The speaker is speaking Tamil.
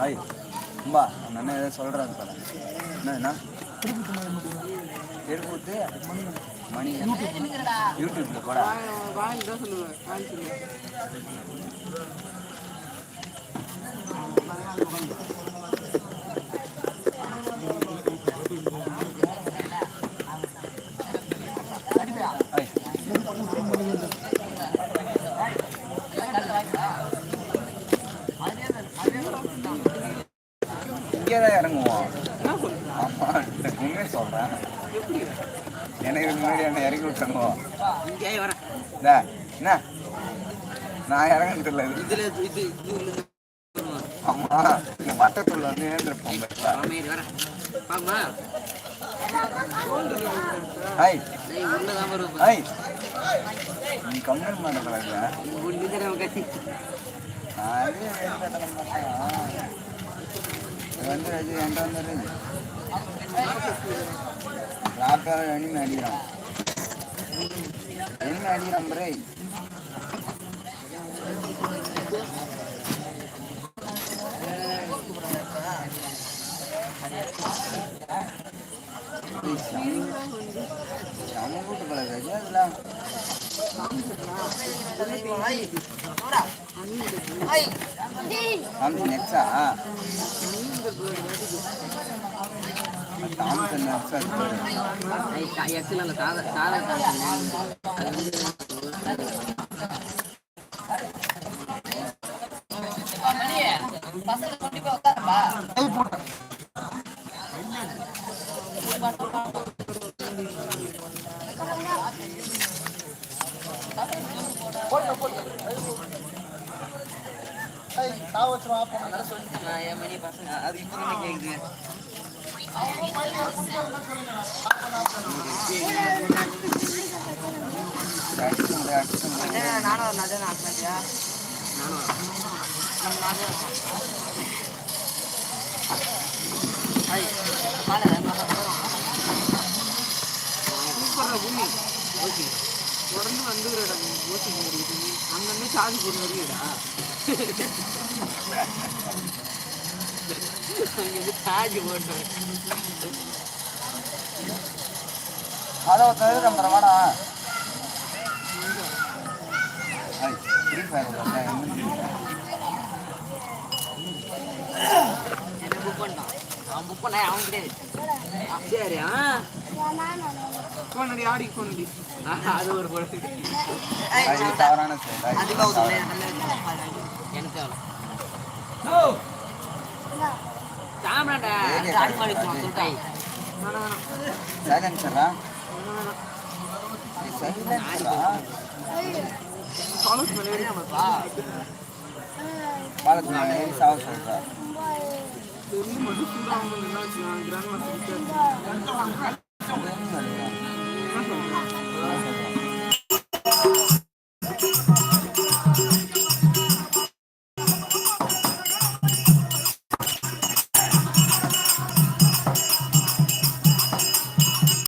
ஐய் அம்பா அந்த அண்ணன் ஏதோ சொல்கிறாங்க பாரு என்ன என்ன தெருக்கூத்து மணி யூடியூப்ல போடா. வாங்கி தான் சொல்லுவேன் வாங்கி சொல்லுவேன் ஐய் இங்கே தான் இறங்குவோம். என்ன சொல்றேன் ஆமா உண்மையை சொல்கிறேன் எனக்கு முன்னாடி என்ன இறங்கி வரேன். டே, என்ன? நான் இறங்கிட்டு இல்லை இதுல இது இது உள்ள ஆமா இந்த வட்டத்துள்ள வந்து ஏந்திருப்போம் வருவேன் ஹாய். நீ கம்மல் மாட்டேங்கிறாங்க ஒன்று நம்ம கட்டி வந்து ரஜி என்கிட்ட வந்து ரஜி ராப்பார எனிமே அடிக்கிறான் எனிமே அடிக்கிறான் பிரே செம கூட்டு போல அதெல்லாம் தாம்சன் எக்ஸா தாம்சன் எக்ஸா அந்த சாதா சாதா அது வந்து நான் என் மணி பசங்க அது இப்போ கேட்குது நானும் அதான் நானும் நம்ம பூமி ஓகே தொடர்ந்து வந்துக்கிறடா ஓசி முடியுது அங்கன்னு சாதி போட்டு வருகிறா அங்கே சார்ஜ் போட்டு அதை ஒருத்தர் நம்ம வாடா. புக் பண்ணிட்டான் அவன் புக் பண்ண அவன் கிடையாது ஆ, சரி ஆ கோனடி ஆடி கோனடி அது ஒரு பொழுது தவறான செயல். எனக்கு சாமடா காடி மாடி சொல்லிட்டாய் சைலன்சரா சைலன்சரா காலேஜ்